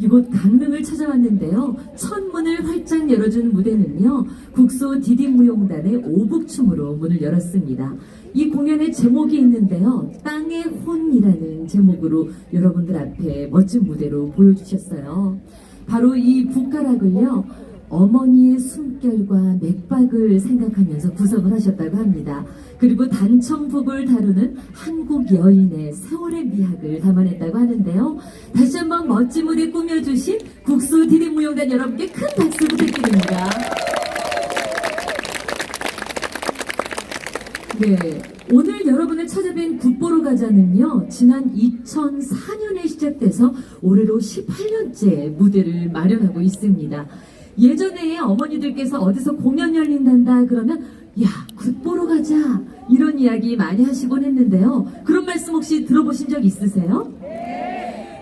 이곳 강릉을 찾아왔는데요. 첫 문을 활짝 열어준 무대는요, 국소 디딤무용단의 오북춤으로 문을 열었습니다. 이 공연의 제목이 있는데요, 땅의 혼이라는 제목으로 여러분들 앞에 멋진 무대로 보여주셨어요. 바로 이 북가락을요, 어머니의 숨결과 맥박을 생각하면서 구성을 하셨다고 합니다. 그리고 단청북을 다루는 한국 여인의 세월의 미학을 담아냈다고 하는데요. 다시 한번 멋진 무대 꾸며주신 국수 디딤 무용단 여러분께 큰 박수 부탁드립니다. 네. 오늘 여러분을 찾아뵌 굿보러 가자는요, 지난 2004년에 시작돼서 올해로 18년째 무대를 마련하고 있습니다. 예전에 어머니들께서 어디서 공연 열린단다 그러면, 야, 굿보러 가자. 이런 이야기 많이 하시곤 했는데요. 그런 말씀 혹시 들어보신 적 있으세요?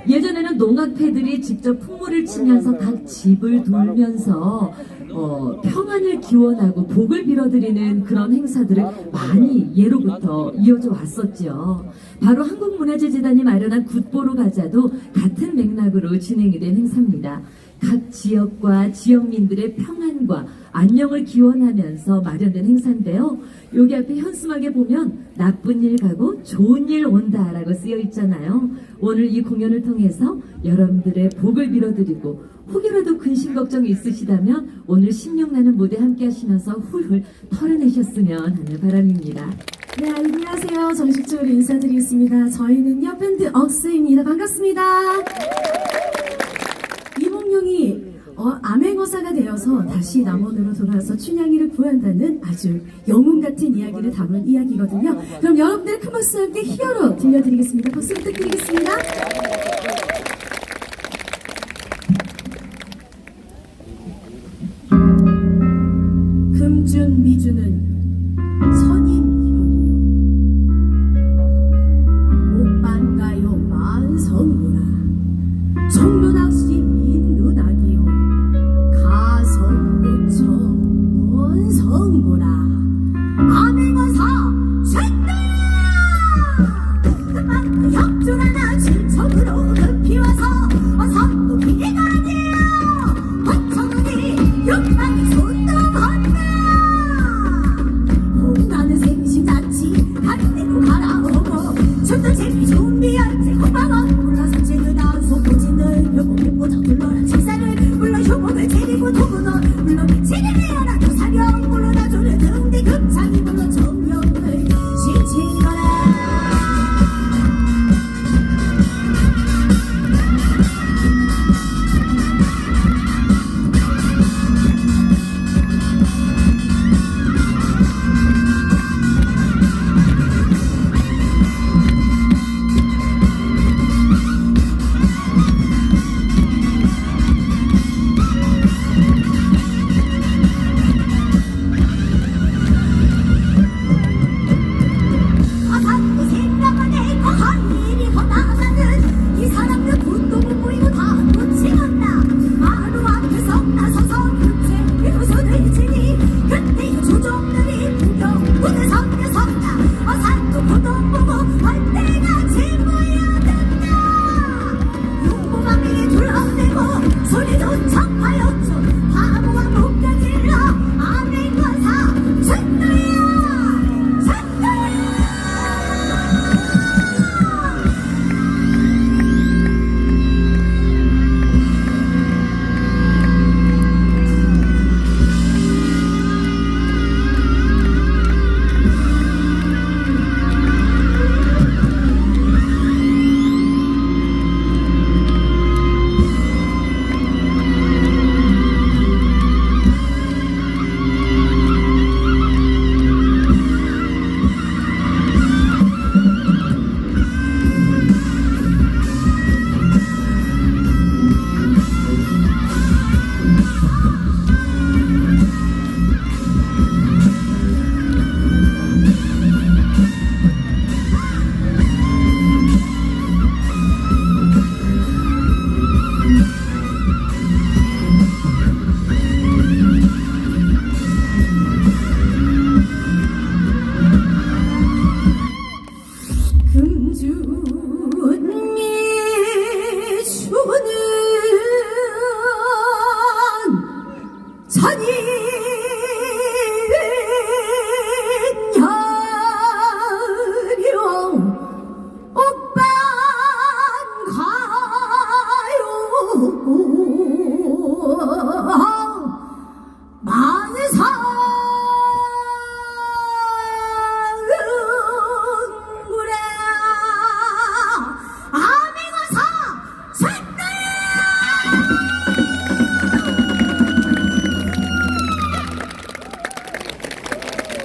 예전에는 농악패들이 직접 풍물을 치면서 각 집을 돌면서 어, 평안을 기원하고 복을 빌어드리는 그런 행사들을 많이 예로부터 이어져 왔었죠. 바로 한국문화재재단이 마련한 굿보러 가자도 같은 맥락으로 진행이 된 행사입니다. 각 지역과 지역민들의 평안과 안녕을 기원하면서 마련된 행사인데요. 여기 앞에 현수막에 보면 나쁜 일 가고 좋은 일 온다라고 쓰여 있잖아요. 오늘 이 공연을 통해서 여러분들의 복을 빌어드리고 혹여라도 근심 걱정이 있으시다면 오늘 신명나는 무대 함께 하시면서 훌훌 털어내셨으면 하는 바람입니다. 네, 안녕하세요. 정식적으로 인사드리겠습니다. 저희는요, 밴드 억스입니다. 반갑습니다. 이몽룡이 어, 암행어사가 되어서 다시 남원으로 돌아와서 춘향이를 구한다는 아주 영웅 같은 이야기를 담은 이야기거든요. 그럼 여러분들 큰 박수와 함께 히어로 들려드리겠습니다. 박수 부탁드리겠습니다. 금준 미주는 역주나나 진척으로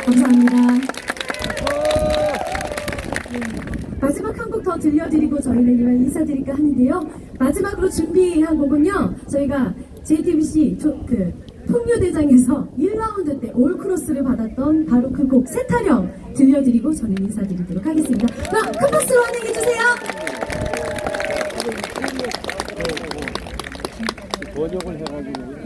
감사합니다. 마지막 한 곡 더 들려드리고 저희는 이만 인사드릴까 하는데요. 마지막으로 준비한 곡은요. 저희가 JTBC 그 풍류대장에서 1라운드 때 올크로스를 받았던 바로 그 곡 세타령 들려드리고 저는 인사드리도록 하겠습니다. 그럼 큰 박수로 환영해주세요. 번역을 해가지고.